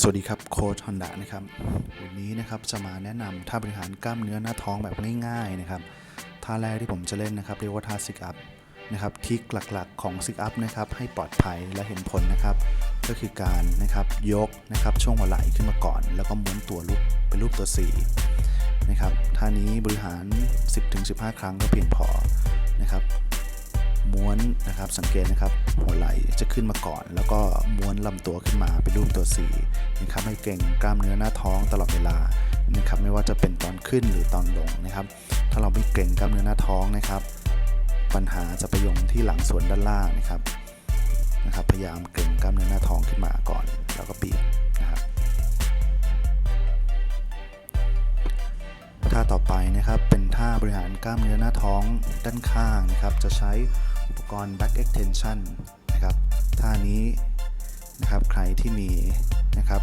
สวัสดีครับโค้ชฮอนดะนะครับวันนี้นะครับจะมาแนะนำท่าบริหารกล้ามเนื้อหน้าท้องแบบง่ายๆนะครับท่าแรกที่ผมจะเล่นนะครับเรียกว่าท่าซิกอัพนะครับทิกหลักๆของซิกอัพนะครับให้ปลอดภัยและเห็นผลนะครับ ก็คือการนะครับยกนะครับช่วงหัวไหล่ขึ้นมาก่อน แล้วก็ม้วนตัวรูปเป็นรูปตัว4นะครับท่านี้บริหาร 10-15 ครั้งก็เพียงพอนะครับ ม้วนนะครับ สังเกตนะครับหัวไหล่จะขึ้นมาก่อน แล้วก็ม้วนลำตัวขึ้นมาเป็นรูปตัว 4 นะครับให้เก่งกล้ามเนื้อหน้าท้องตลอดเวลานะครับไม่ว่าจะเป็นตอนขึ้นหรือตอนลงนะครับ ถ้าเราไม่เก่งกล้ามเนื้อหน้าท้องนะครับ ปัญหาจะไปยงที่หลังส่วนด้านล่างนะครับนะครับ พยายามเก่งกล้ามเนื้อหน้าท้องขึ้นมาก่อน แล้วก็บีบนะครับท่าต่อไปนะครับเป็นท่าบริหารกล้ามเนื้อหน้าท้องด้านข้างนะครับ จะใช้ อุปกรณ์ back extension นะครับท่านี้นะครับใครที่มีนะครับ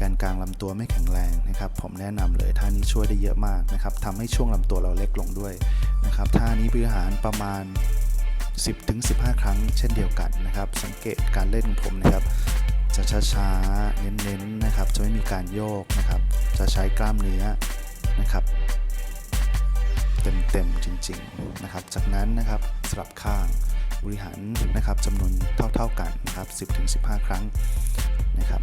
การกลางลำตัวไม่แข็งแรงนะครับ ผมแนะนำเลยท่านี้ช่วยได้เยอะมากนะครับทำให้ช่วงลำตัวเราเล็กลงด้วยนะครับท่านี้บริหารประมาณ 10-15 ครั้งเช่นเดียวกันนะครับ สังเกตการเล่นของผมนะครับ จะช้าๆเน้นๆนะครับ จะไม่มีการโยกนะครับ จะใช้กล้ามเนื้อนะครับ เต็มจริงๆนะครับ จากนั้นนะครับสลับข้างบริหารนะครับจำนวนเท่าๆกันนะครับ10-15 ครั้งนะครับ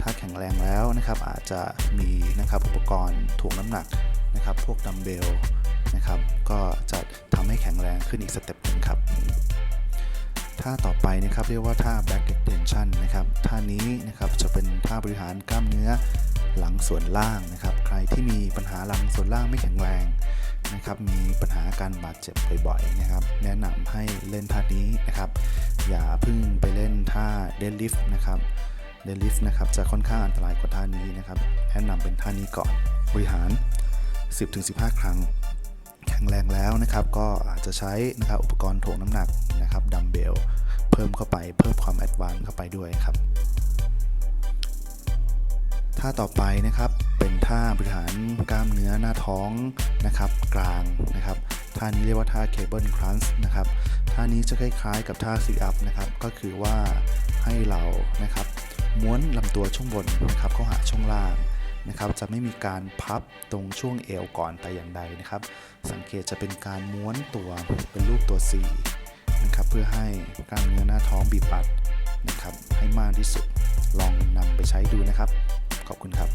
ถ้าแข็งแรงแล้วนะครับอาจจะมีนะครับอุปกรณ์ถ่วงน้ำหนักนะครับ พวกดัมเบลนะครับ ก็จะทำให้แข็งแรงขึ้นอีกสเต็ปหนึ่งครับท่าต่อไปนะครับเรียกว่าท่า back extension นะครับท่านี้นะครับจะเป็นท่าบริหารกล้ามเนื้อหลังส่วนล่างนะครับ ใครที่มีปัญหาหลังส่วนล่างไม่แข็งแรง นะครับมีปัญหาการบาดเจ็บบ่อยๆนะครับ แนะนำให้เล่นท่านี้นะครับ อย่าเพิ่งไปเล่นท่า deadlift นะครับ deadlift นะครับจะค่อนข้างอันตรายกว่าท่านี้นะครับ แนะนำเป็นท่านี้ก่อนบริหาร 10-15 ครั้งแข็งแรงแล้วนะครับก็อาจจะใช้นะครับอุปกรณ์ถ่วงน้ำหนักนะครับดัมเบลเพิ่มเข้าไปเพิ่มความแอดวานซ์เข้าไปด้วยครับ ท่าต่อไปนะครับเป็นท่าบริหารกล้ามเนื้อหน้าท้องนะครับกลางนะครับท่านี้เรียกว่าท่าเคเบิลครันช์นะครับท่านี้จะคล้ายๆกับท่าซีอัพนะครับก็คือว่าให้เรานะครับม้วนลำตัวช่วงบนนะครับเข้าหาช่วงล่างนะครับจะไม่มีการพับตรงช่วงเอวก่อนแต่อย่างใดนะครับ สังเกตจะเป็นการม้วนตัวเป็นรูปตัว C นะครับเพื่อให้กล้ามเนื้อหน้าท้องบีบอัดนะครับให้มากที่สุดลองนำไปใช้ดูนะครับ ขอบคุณครับ